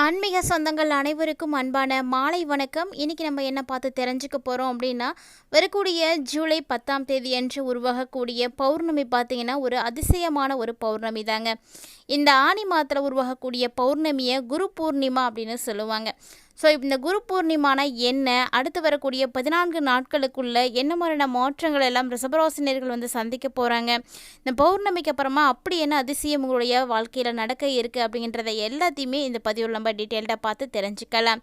ஆன்மீக சொந்தங்கள் அனைவருக்கும் அன்பான மாலை வணக்கம். இன்னைக்கு நம்ம என்ன பார்த்து தெரிஞ்சுக்க போகிறோம் அப்படின்னா வரக்கூடிய ஜூலை பத்தாம் தேதி என்று உருவாகக்கூடிய பௌர்ணமி பார்த்தீங்கன்னா ஒரு அதிசயமான ஒரு பௌர்ணமி தாங்க. இந்த ஆணி மாதத்தில் உருவாகக்கூடிய பௌர்ணமியை குரு பூர்ணிமா அப்படின்னு சொல்லுவாங்க. ஸோ இந்த குரு பூர்ணிமான என்ன? அடுத்து வரக்கூடிய பதினான்கு நாட்களுக்குள்ள என்ன மாதிரியான மாற்றங்கள் எல்லாம் ரிசபராசினியர்கள் வந்து சந்திக்க போகிறாங்க இந்த பௌர்ணமிக்கு அப்புறமா அப்படி என்ன அதிசயம் உங்களுடைய வாழ்க்கையில் நடக்க இருக்குது அப்படின்றத எல்லாத்தையுமே இந்த பதிவில் நம்ம டீட்டெயில்டாக பார்த்து தெரிஞ்சுக்கலாம்.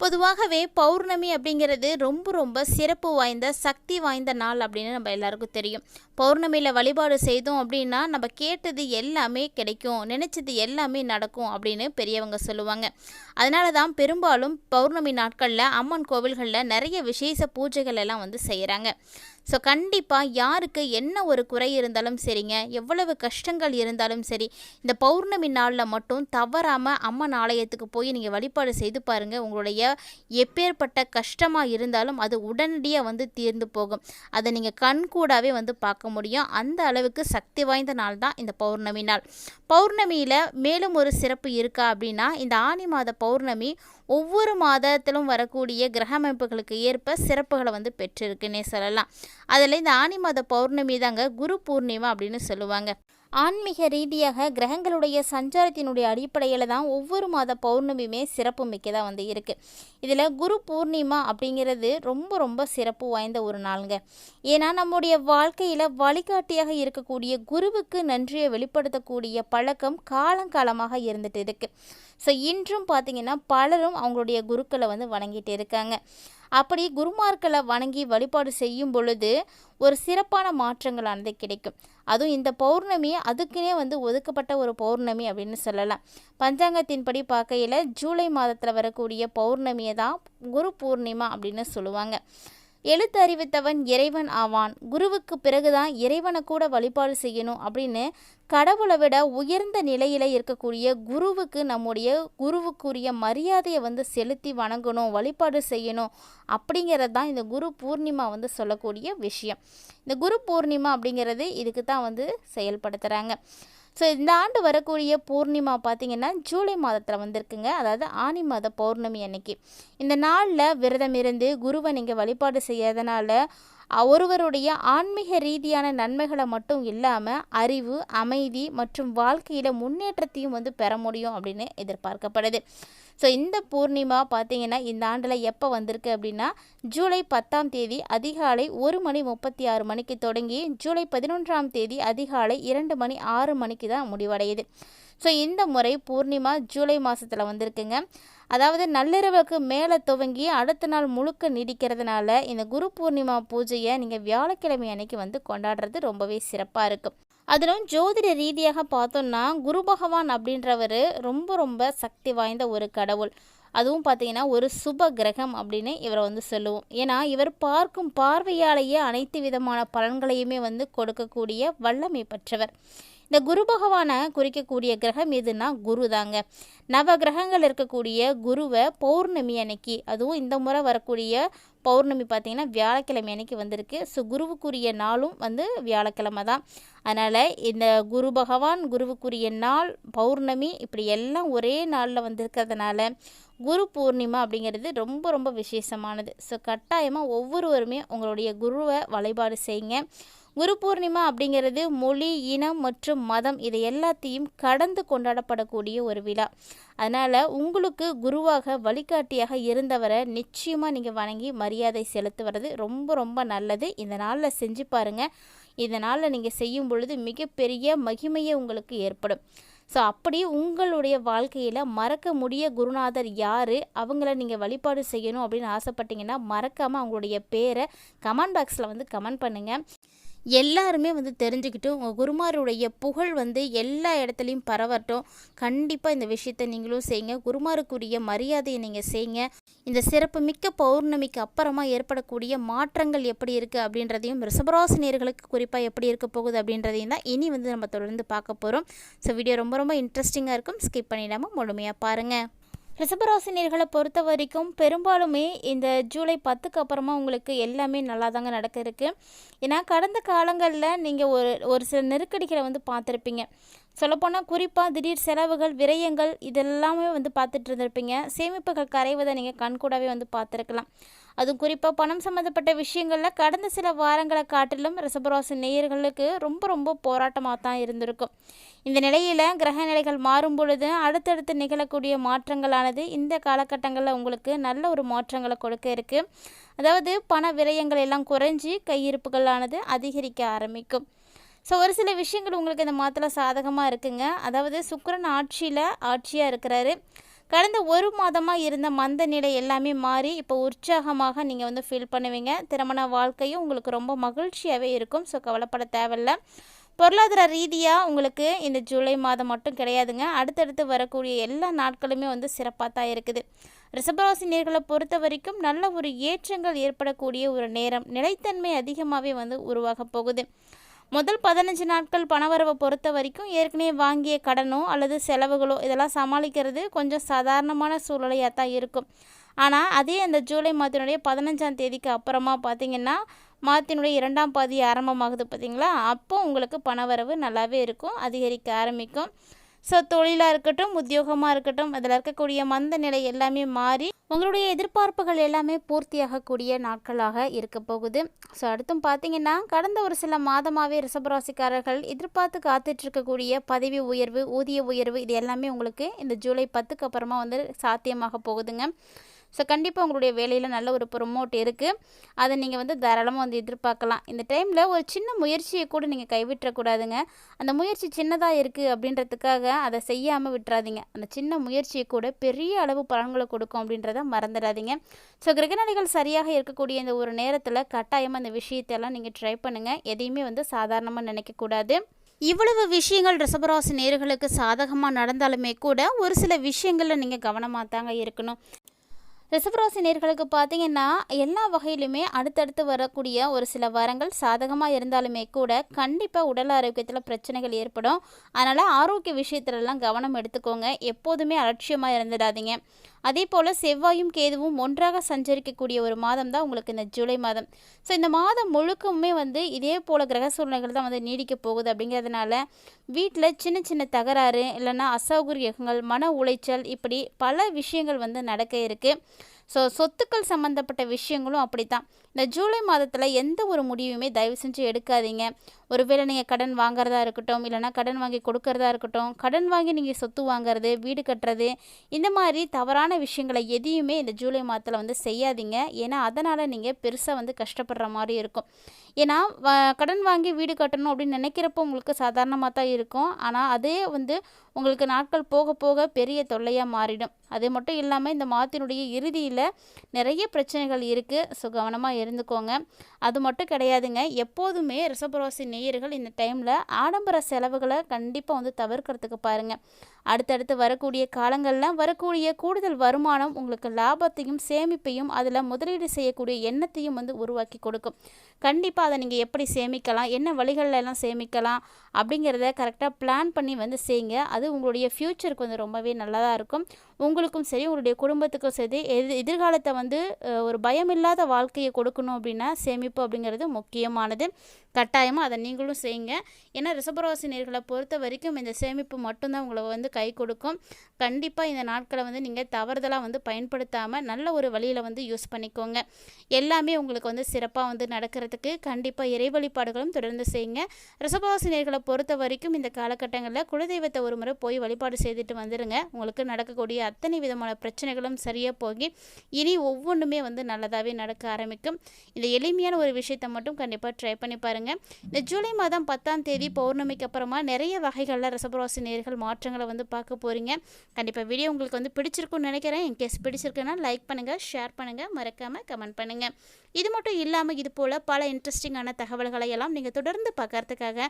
பொதுவாகவே பௌர்ணமி அப்படிங்கிறது ரொம்ப ரொம்ப சிறப்பு வாய்ந்த சக்தி வாய்ந்த நாள் அப்படின்னு நம்ம எல்லாருக்கும் தெரியும். பௌர்ணமியில் வழிபாடு செய்தோம் அப்படின்னா நம்ம கேட்டது எல்லாமே கிடைக்கும் நினச்சது எல்லாமே நடக்கும் அப்படின்னு பெரியவங்க சொல்லுவாங்க. அதனால தான் பெரும்பாலும் பௌர்ணமி நாட்களில் அம்மன் கோவில்களில் நிறைய விசேஷ பூஜைகள் எல்லாம் வந்து செய்கிறாங்க ஸோ கண்டிப்பாக யாருக்கு என்ன ஒரு குறை இருந்தாலும் சரிங்க எவ்வளவு கஷ்டங்கள் இருந்தாலும் சரி இந்த பௌர்ணமி நாளில் மட்டும் தவறாமல் அம்மன் ஆலயத்துக்கு போய் நீங்கள் வழிபாடு செய்து பாருங்கள் உங்களுடைய எப்பேற்பட்ட கஷ்டமாக இருந்தாலும் அது உடனடியாக வந்து தீர்ந்து போகும். அதை நீங்கள் கண்கூடாவே வந்து பார்க்க முடியும். அந்த அளவுக்கு சக்தி வாய்ந்த நாள் தான் இந்த பௌர்ணமி நாள். பௌர்ணமியில் மேலும் ஒரு சிறப்பு இருக்கா அப்படின்னா இந்த ஆனி மாத பௌர்ணமி ஒவ்வொரு மாதத்திலும் வரக்கூடிய கிரக அமைப்புகளுக்கு ஏற்ப சிறப்புகளை வந்து பெற்றிருக்குன்னே சொல்லலாம். அதில் இந்த ஆனி மாத பௌர்ணமி தாங்க குரு பூர்ணிமா அப்படின்னு சொல்லுவாங்க. ஆன்மீக ரீதியாக கிரகங்களுடைய சஞ்சாரத்தினுடைய அடிப்படையில் தான் ஒவ்வொரு மாத பௌர்ணமியுமே சிறப்பு மிக்கதாக வந்து இருக்குது இதில் குரு பூர்ணிமா அப்படிங்கிறது ரொம்ப ரொம்ப சிறப்பு வாய்ந்த ஒரு நாளுங்க. ஏன்னா நம்முடைய வாழ்க்கையில் வழிகாட்டியாக இருக்கக்கூடிய குருவுக்கு நன்றியை வெளிப்படுத்தக்கூடிய பழக்கம் காலங்காலமாக இருந்துட்டு இருக்குது ஸோ இன்றும் பார்த்திங்கன்னா பலரும் அவங்களுடைய குருக்களை வந்து வணங்கிட்டு இருக்காங்க. அப்படி குருமார்களை வணங்கி வழிபாடு செய்யும் பொழுது ஒரு சிறப்பான மாற்றங்களானது கிடைக்கும். அதுவும் இந்த பௌர்ணமி அதுக்குன்னே வந்து ஒதுக்கப்பட்ட ஒரு பௌர்ணமி அப்படின்னு சொல்லலாம். பஞ்சாங்கத்தின்படி பார்க்கையில் ஜூலை மாதத்தில் வரக்கூடிய பௌர்ணமியை தான் குரு பூர்ணிமா அப்படின்னு சொல்லுவாங்க. எழுத்து அறிவித்தவன் இறைவன் ஆவான். குருவுக்கு பிறகுதான் இறைவனை கூட வழிபாடு செய்யணும் அப்படின்னு கடவுளை விட உயர்ந்த நிலையில் இருக்கக்கூடிய குருவுக்கு நம்முடைய குருவுக்குரிய மரியாதையை வந்து செலுத்தி வணங்கணும் வழிபாடு செய்யணும் அப்படிங்கிறது தான் இந்த குரு பூர்ணிமா வந்து சொல்லக்கூடிய விஷயம். இந்த குரு பூர்ணிமா அப்படிங்கிறது இதுக்கு தான் வந்து செயல்படுத்துகிறாங்க ஸோ இந்த ஆண்டு வரக்கூடிய பூர்ணிமா பார்த்திங்கன்னா ஜூலை மாதத்தில் வந்திருக்குங்க. அதாவது ஆனி மாத பௌர்ணமி அன்னைக்கு. இந்த நாளில் விரதம் இருந்து குருவை நீங்கள் வழிபாடு செய்யறதுனால ஒருவருடைய ஆன்மீக ரீதியான நன்மைகளை மட்டும் இல்லாமல் அறிவு அமைதி மற்றும் வாழ்க்கையில் முன்னேற்றத்தையும் வந்து பெற முடியும் அப்படின்னு எதிர்பார்க்கப்படுது. ஸோ இந்த பூர்ணிமா பார்த்தீங்கன்னா இந்த ஆண்டில் எப்போ வந்திருக்கு அப்படின்னா ஜூலை பத்தாம் தேதி அதிகாலை ஒரு மணி முப்பத்தி ஆறு மணிக்கு தொடங்கி ஜூலை பதினொன்றாம் தேதி அதிகாலை இரண்டு மணி ஆறு மணிக்கு தான் முடிவடையுது. ஸோ இந்த முறை பூர்ணிமா ஜூலை மாதத்தில் வந்திருக்குங்க. அதாவது நள்ளிரவுக்கு மேலே துவங்கி அடுத்த நாள் முழுக்க நீடிக்கிறதுனால இந்த குரு பூர்ணிமா பூஜையை நீங்கள் வியாழக்கிழமை அன்னைக்கு வந்து கொண்டாடுறது ரொம்பவே சிறப்பாக இருக்கும். அதிலும் ஜோதிட ரீதியாக பார்த்தோம்னா குரு பகவான் அப்படின்றவர் ரொம்ப ரொம்ப சக்தி வாய்ந்த ஒரு கடவுள். அதுவும் பார்த்தீங்கன்னா ஒரு சுப கிரகம் அப்படின்னு இவரை வந்து சொல்லுவோம். ஏன்னா இவர் பார்க்கும் பார்வையாலேயே அனைத்து விதமான பலன்களையுமே வந்து கொடுக்கக்கூடிய வல்லமை பெற்றவர். இந்த குரு பகவானை குறிக்கக்கூடிய கிரகம் எதுனா குரு தாங்க. நவ கிரகங்கள் இருக்கக்கூடிய குருவை பௌர்ணமி அன்னைக்கு அதுவும் இந்த முறை வரக்கூடிய பௌர்ணமி பார்த்திங்கன்னா வியாழக்கிழமை அன்னைக்கு வந்திருக்கு. ஸோ குருவுக்குரிய நாளும் வந்து வியாழக்கிழமை தான். அதனால் இந்த குரு பகவான் குருவுக்குரிய நாள் பௌர்ணமி இப்படி எல்லாம் ஒரே நாளில் வந்திருக்கிறதுனால குரு பூர்ணிமா அப்படிங்கிறது ரொம்ப ரொம்ப விசேஷமானது. ஸோ கட்டாயமாக ஒவ்வொருவருமே உங்களுடைய குருவை வழிபாடு செய்யுங்க. குரு பூர்ணிமா அப்படிங்கிறது மொழி இனம் மற்றும் மதம் இதை எல்லாத்தையும் கடந்து கொண்டாடப்படக்கூடிய ஒரு விழா. அதனால் உங்களுக்கு குருவாக வழிகாட்டியாக இருந்தவரை நிச்சயமாக நீங்கள் வணங்கி மரியாதை செலுத்துவது ரொம்ப ரொம்ப நல்லது. இந்த நாளில் செஞ்சு பாருங்கள் இதனால் நீங்கள் செய்யும் பொழுது மிகப்பெரிய மகிமையை உங்களுக்கு ஏற்படும். ஸோ அப்படி உங்களுடைய வாழ்க்கையில் மறக்க முடிய குருநாதர் யார்? அவங்கள நீங்கள் வழிபாடு செய்யணும் அப்படின்னு ஆசைப்பட்டீங்கன்னா மறக்காமல் அவங்களுடைய பேரை கமெண்ட் பாக்ஸில் வந்து கமெண்ட் பண்ணுங்கள் எல்லாருமே வந்து தெரிஞ்சுக்கிட்டு உங்கள் குருமாருடைய புகழ் வந்து எல்லா இடத்துலையும் பரவட்டும். கண்டிப்பாக இந்த விஷயத்தை நீங்களும் செய்யுங்க குருமாருக்குரிய மரியாதையை நீங்கள் செய்யுங்க இந்த சிறப்பு மிக்க பௌர்ணமிக்கு அப்புறமா ஏற்படக்கூடிய மாற்றங்கள் எப்படி இருக்குது அப்படின்றதையும் ரிசபராசினியர்களுக்கு குறிப்பாக எப்படி இருக்க போகுது அப்படின்றதையும் தான் இனி வந்து நம்ம தொடர்ந்து பார்க்க போகிறோம் ஸோ வீடியோ ரொம்ப ரொம்ப இன்ட்ரெஸ்டிங்காக இருக்கும். ஸ்கிப் பண்ணிடாமல் முழுமையாக பாருங்கள் ரிஷபராசினியர்களை பொறுத்த வரைக்கும் பெரும்பாலுமே இந்த ஜூலை பத்துக்கு அப்புறமா உங்களுக்கு எல்லாமே நல்லா தாங்க நடக்க இருக்குது ஏன்னா கடந்த காலங்களில் நீங்கள் ஒரு ஒரு சில நெருக்கடிகளை வந்து பார்த்துருப்பீங்க. சொல்லப்போனால் குறிப்பாக திடீர் செலவுகள் விரயங்கள் இதெல்லாமே வந்து பார்த்துட்டு இருந்திருப்பீங்க. சேமிப்புகள் கரைவதை நீங்கள் கண்கூடாவே வந்து பார்த்துருக்கலாம். அதுவும் குறிப்பாக பணம் சம்மந்தப்பட்ட விஷயங்களில் கடந்த சில வாரங்களை காட்டிலும் ரிசபராசி நேயர்களுக்கு ரொம்ப ரொம்ப போராட்டமாக தான் இருந்திருக்கும். இந்த நிலையில் கிரக நிலைகள் மாறும் பொழுது அடுத்தடுத்து நிகழக்கூடிய மாற்றங்களானது இந்த காலகட்டங்களில் உங்களுக்கு நல்ல ஒரு மாற்றங்களை கொடுக்க இருக்குது அதாவது பண விரயங்கள் எல்லாம் குறைஞ்சி கையிருப்புகளானது அதிகரிக்க ஆரம்பிக்கும். ஸோ ஒரு சில விஷயங்கள் உங்களுக்கு இந்த மாதத்தில் சாதகமாக இருக்குங்க. அதாவது சுக்கரன் ஆட்சியில் ஆட்சியாக இருக்கிறாரு. கடந்த ஒரு மாதமாக இருந்த மந்த நிலை எல்லாமே மாறி இப்போ உற்சாகமாக நீங்கள் வந்து ஃபீல் பண்ணுவீங்க. திருமண வாழ்க்கையும் உங்களுக்கு ரொம்ப மகிழ்ச்சியாகவே இருக்கும். ஸோ கவலைப்பட தேவையில்ல. பொருளாதார ரீதியாக உங்களுக்கு இந்த ஜூலை மாதம் மட்டும் கிடையாதுங்க. அடுத்தடுத்து வரக்கூடிய எல்லா நாட்களுமே வந்து சிறப்பாக தான் இருக்குது. ரிஷபராசி நேர்களை பொறுத்த வரைக்கும் நல்ல ஒரு ஏற்றங்கள் ஏற்படக்கூடிய ஒரு நேரம். நிலைத்தன்மை அதிகமாகவே வந்து உருவாக போகுது. முதல் பதினஞ்சு நாட்கள் பணவரவை பொறுத்த வரைக்கும் ஏற்கனவே வாங்கிய கடனோ அல்லது செலவுகளோ இதெல்லாம் சமாளிக்கிறது கொஞ்சம் சாதாரணமான சூழ்நிலையாக தான் இருக்கும். ஆனால் அதே அந்த ஜூலை மாதத்தினுடைய பதினஞ்சாம் தேதிக்கு அப்புறமா பார்த்திங்கன்னா மாதத்தினுடைய இரண்டாம் பாதி ஆரம்பமாகுது பார்த்திங்களா அப்போ உங்களுக்கு பணவரவு நல்லாவே இருக்கும் அதிகரிக்க ஆரம்பிக்கும். ஸோ தொழிலாக இருக்கட்டும் உத்தியோகமாக இருக்கட்டும் அதில் இருக்கக்கூடிய மந்த நிலை எல்லாமே மாறி உங்களுடைய எதிர்பார்ப்புகள் எல்லாமே பூர்த்தியாகக்கூடிய நாட்களாக இருக்க போகுது. ஸோ அடுத்தும் பார்த்தீங்கன்னா கடந்த ஒரு சில மாதமாகவே ரிசபராசிக்காரர்கள் எதிர்பார்த்து காத்துட்ருக்கக்கூடிய பதவி உயர்வு ஊதிய உயர்வு இது எல்லாமே உங்களுக்கு இந்த ஜூலை பத்துக்கு அப்புறமா வந்து சாத்தியமாக போகுதுங்க. ஸோ கண்டிப்பாக உங்களுடைய வேலையில் நல்ல ஒரு ப்ரொமோட் இருக்குது அதை நீங்கள் வந்து தாராளமாக வந்து எதிர்பார்க்கலாம். இந்த டைமில் ஒரு சின்ன முயற்சியை கூட நீங்கள் கைவிட்டக்கூடாதுங்க. அந்த முயற்சி சின்னதாக இருக்குது அப்படின்றதுக்காக அதை செய்யாமல் விட்டுறாதீங்க. அந்த சின்ன முயற்சியை கூட பெரிய அளவு பலன்களை கொடுக்கும் அப்படின்றத மறந்துடாதீங்க. ஸோ கிரகநிலைகள் சரியாக இருக்கக்கூடிய இந்த ஒரு நேரத்தில் கட்டாயமாக அந்த விஷயத்தெல்லாம் நீங்கள் ட்ரை பண்ணுங்கள் எதையுமே வந்து சாதாரணமாக நினைக்கக்கூடாது. இவ்வளவு விஷயங்கள் ரிசபராசி நேர்களுக்கு சாதகமாக நடந்தாலுமே கூட ஒரு சில விஷயங்களில் நீங்கள் கவனமாக தாங்க இருக்கணும். ரிசவராசி நேர்களுக்கு பார்த்தீங்கன்னா எல்லா வகையிலுமே அடுத்தடுத்து வரக்கூடிய ஒரு சில வரங்கள் சாதகமாக இருந்தாலுமே கூட கண்டிப்பாக உடல் ஆரோக்கியத்தில் பிரச்சனைகள் ஏற்படும். அதனால் ஆரோக்கிய விஷயத்துலலாம் கவனம் எடுத்துக்கோங்க. எப்போதுமே அலட்சியமாக இருந்துடாதீங்க. அதே போல் செவ்வாயும் கேதுவும் ஒன்றாக சஞ்சரிக்கக்கூடிய ஒரு மாதம் தான் உங்களுக்கு இந்த ஜூலை மாதம். ஸோ இந்த மாதம் முழுக்கவுமே வந்து இதே போல் கிரக சூழ்நிலைகள் தான் வந்து நீடிக்க போகுது அப்படிங்கிறதுனால வீட்டில் சின்ன சின்ன தகராறு இல்லைன்னா அசௌகரியங்கள் மன உளைச்சல் இப்படி பல விஷயங்கள் வந்து நடக்க இருக்குது ஸோ சொத்துக்கள் சம்மந்தப்பட்ட விஷயங்களும் அப்படி தான் இந்த ஜூலை மாதத்தில் எந்த ஒரு முடிவுமே தயவு செஞ்சு எடுக்காதீங்க. ஒருவேளை நீங்கள் கடன் வாங்குறதா இருக்கட்டும் இல்லைனா கடன் வாங்கி கொடுக்கறதா இருக்கட்டும் கடன் வாங்கி நீங்கள் சொத்து வாங்குறது வீடு கட்டுறது இந்த மாதிரி தவறான விஷயங்களை எதையுமே இந்த ஜூலை மாதத்தில் வந்து செய்யாதீங்க. ஏன்னா அதனால் நீங்கள் பெருசாக வந்து கஷ்டப்படுற மாதிரி இருக்கும். ஏன்னா கடன் வாங்கி வீடு கட்டணும் அப்படின்னு நினைக்கிறப்போ உங்களுக்கு சாதாரணமாக தான் இருக்கும். ஆனால் அதே வந்து உங்களுக்கு நாட்கள் போக போக பெரிய தொல்லையாக மாறிடும். அது மட்டும் இல்லாமல் இந்த மாதத்தினுடைய இறுதியில் நிறைய பிரச்சனைகள் இருக்குது ஸோ கவனமாக இருந்துக்கோங்க. அது மட்டும் கிடையாதுங்க. எப்போதுமே ரிஷபராசி நேயர்கள் இந்த டைமில் ஆடம்பர செலவுகளை கண்டிப்பாக வந்து தவிர்க்கிறதுக்கு பாருங்கள் அடுத்தடுத்து வரக்கூடிய காலங்களில் வரக்கூடிய கூடுதல் வருமானம் உங்களுக்கு லாபத்தையும் சேமிப்பையும் அதில் முதலீடு செய்யக்கூடிய எண்ணத்தையும் வந்து உருவாக்கி கொடுக்கும். கண்டிப்பாக அதை நீங்கள் எப்படி சேமிக்கலாம்? என்ன வழிகளில் எல்லாம் சேமிக்கலாம்? அப்படிங்கிறத கரெக்டாக பிளான் பண்ணி வந்து செய்யுங்க. அது உங்களுடைய ஃப்யூச்சருக்கு வந்து ரொம்பவே நல்லதாக இருக்கும். உங்களுக்கும் சரி உங்களுடைய குடும்பத்துக்கும் சரி எது எதிர்காலத்தை வந்து ஒரு பயமில்லாத வாழ்க்கையை கொடுக்கணும் அப்படின்னா சேமிப்பு அப்படிங்கிறது முக்கியமானது. கட்டாயமாக அதை நீங்களும் செய்யுங்க. ஏன்னா ரிசபராசினியர்களை பொறுத்த வரைக்கும் இந்த சேமிப்பு மட்டும்தான் உங்களை வந்து கை கொடுக்கும். கண்டிப்பாக இந்த நாட்களை வந்து நீங்கள் தவறுதலாக வந்து பயன்படுத்தாமல் நல்ல ஒரு வழியில் வந்து யூஸ் பண்ணிக்கோங்க. எல்லாமே உங்களுக்கு வந்து சிறப்பாக வந்து நடக்கிறதுக்கு கண்டிப்பாக இறை வழிபாடுகளும் தொடர்ந்து செய்யுங்க. ரிசபராசினியர்களை பொறுத்த வரைக்கும் இந்த காலகட்டங்களில் குலதெய்வத்தை ஒரு முறை போய் வழிபாடு செய்துட்டு வந்துடுங்க உங்களுக்கு நடக்கக்கூடிய அத்தனை விதமான பிரச்சனைகளும் சரியாக போகி இனி ஒவ்வொன்றுமே வந்து நல்லதாகவே நடக்க ஆரம்பிக்கும். இந்த எளிமையான ஒரு விஷயத்தை மட்டும் கண்டிப்பாக ட்ரை பண்ணி பாருங்கள் இந்த ஜூலை மாதம் பத்தாம் தேதி பௌர்ணமிக்கு அப்புறமா நிறைய வகைகளில் ரிஷபராசி நேர்கள் மாற்றங்களை வந்து பார்க்க போகிறீங்க கண்டிப்பாக வீடியோ உங்களுக்கு வந்து பிடிச்சிருக்கும்னு நினைக்கிறேன். இன்கேஸ் பிடிச்சிருக்குன்னா லைக் பண்ணுங்கள் ஷேர் பண்ணுங்கள் மறக்காமல் கமெண்ட் பண்ணுங்கள் இது மட்டும் இல்லாமல் இது போல் பல இன்ட்ரெஸ்டிங்கான தகவல்களை எல்லாம் நீங்கள் தொடர்ந்து பார்க்கறதுக்காக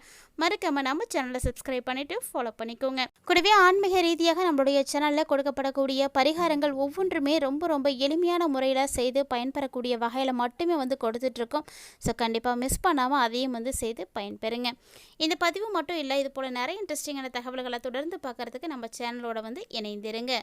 மறக்காம நம்ம சேனலை சப்ஸ்கிரைப் பண்ணிவிட்டு ஃபாலோ பண்ணிக்கோங்க. கூடவே ஆன்மீக ரீதியாக நம்மளுடைய சேனலில் கொடுக்கப்படக்கூடிய பரிகாரங்கள் ஒவ்வொன்றுமே ரொம்ப ரொம்ப எளிமையான முறையில் செய்து பயன்பெறக்கூடிய வகையில் மட்டுமே வந்து கொடுத்துட்ருக்கோம். ஸோ கண்டிப்பாக மிஸ் பண்ணாமல் அதையும் வந்து செய்து பயன்பெறுங்க. இந்த பதிவு மட்டும் இல்லை இது போல் நிறைய இன்ட்ரெஸ்டிங்கான தகவல்களை தொடர்ந்து பார்க்கறதுக்கு நம்ம சேனலோட வந்து இணைந்திருங்க.